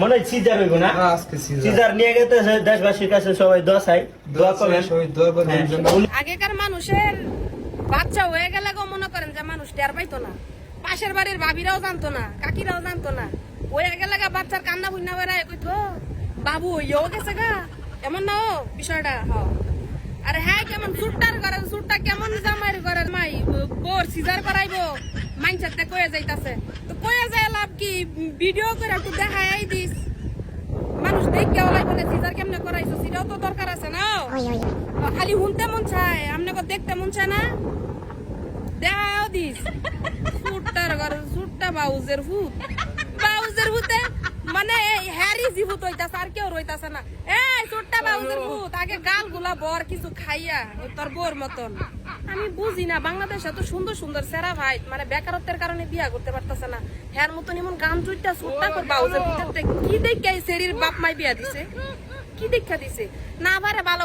মনে হয় সিজার হইব না? হ্যাঁ, আজকে সিজার। সিজার নিয়ে গেতে দেশবাসীর কাছে সবাই দোয়া করবেন। হ্যাঁ, আগেকার মানুষের বাচ্চা হয়ে গেলে গো মনে করেন যে মানুষ টের পাইতো না। পাশের বাড়ির ভাবিরাও জানতো না কাকিরাও জানতো না। হয়ে গেলে গা বাচ্চার কান্না বুন্না বেড়ায় কইতো বাবু হইয়াও গেছে গা। এমন না ও বিষয়টা হ। আরে হ্যাঁ কেমন সুটটার করে সুটটা কেমন জামাইর করে মাই বোর সিজার করাইবো। মাইনসাতে কয়ে যাইতাছে। তো কয়ে যায় লাভ কি? ভিডিও করে একটু দেখাই দিস মানুষ দেখতে ওলাই বলে সিজার কেমনে করাইছো? সেটাও তো দরকার আছে না? খালি শুনতে মন চায় আপনাকে দেখতে মন চায় না? দেখাও দিস। সুটটার ঘর সুটটা বাউজের ফুট বাউজের ফুটে মানে হ্যারি জি ভূত হইতাছে আর কেউ রইতাছে না। এই সুটটা বাউজের ভূত আগে গালগুলা বর কিছু খাইয়া তোর বোর মতন। আমি বুঝি না, বাংলাদেশে এত সুন্দর সুন্দর সেরা ভাই মানে বেকারত্বের কারণে বিয়া করতে পারতেছে না। হ্যার মতন এমন গান চুইটা সুটটা করে বাউজের কি দেখে শরীর বাপ মাই বিয়া দিছে? কি দেখা দিছে? না ভারে ভালো